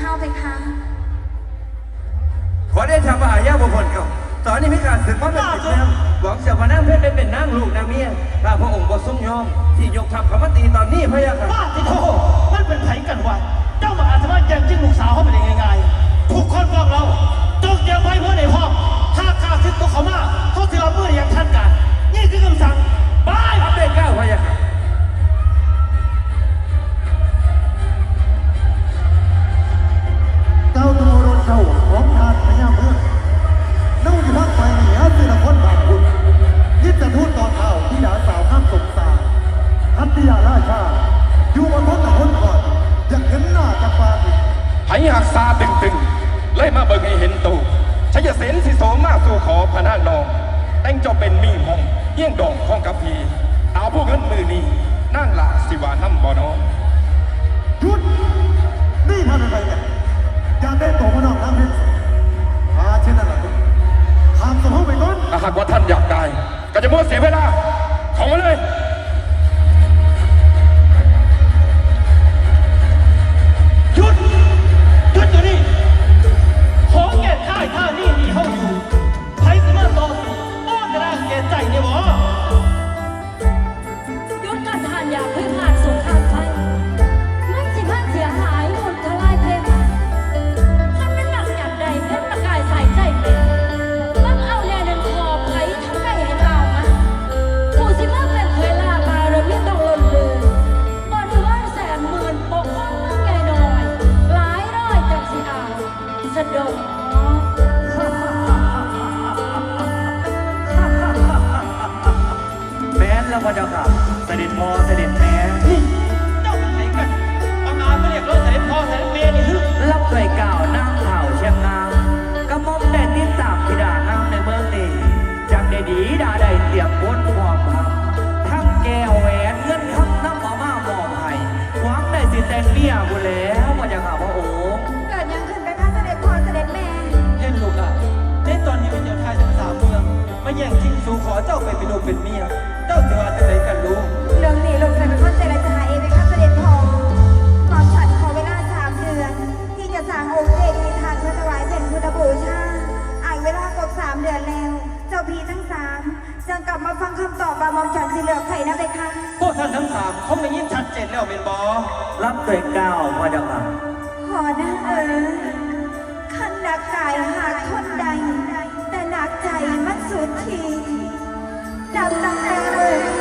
ข้าวไปคะขอได้ทำว่าอายาบุพลก่าตอนนี้มิการศึกมาเป็นปิดแล้วหวังจะมานั่งเพื่อนได้เป็นนั่งลูกนางเมียถ้าพระองค์บ่ทรงยอม ที่ยกทัพขมตีตอนนี้พะยะค่ะบ้าที่โทมันเป็นไผกันวะเจ้ามาอาจจะมาแย่งจิ้งลูกสาวเขาไปได้ง่ายๆทุกคนบอกเรา เบิ่งให้เห็นตูชัยเสนสิโสมาสู่ขอพระนางนองแต่งเจ้าเป็นมิ่งหงเยี่ยงดองของกับพีเอาผู้เงินมือนี้นั่งหลาสิวาน้ำบ่อน้อง แม้นแล้วพระเจ้าค่ะ เสด็จพ่อเสด็จแม่ ย่งชิงสู่ขอเจ้าไปเป็นลูกเป็นเมีย เจ้าจะว่าจะไหนกันลูกเรื่องนี้ลูกจะเป็นคนเจรจาเองไหมคะเสด็จพ่อหมอมฉันขอเวลาสามเดือน ที่จะสร้างองค์เจดีย์ทานเพื่อถวายเป็นพุทธบูชาอ่านเวลาครบสามเดือนแล้ว เจ้าพีทั้งสามจะกลับมาฟังคำตอบว่าหมอมฉันสิเหลือใครนะเบคะพวกท่านทั้งสามเขาไม่ยินชัดเจนแล้วเป็นบอรับด้วยก้าวพระเจ้าค่ะขอนะเออขันหนักกายหากคนใด รักใจมันสุดทีดับตั้งแต่เอ่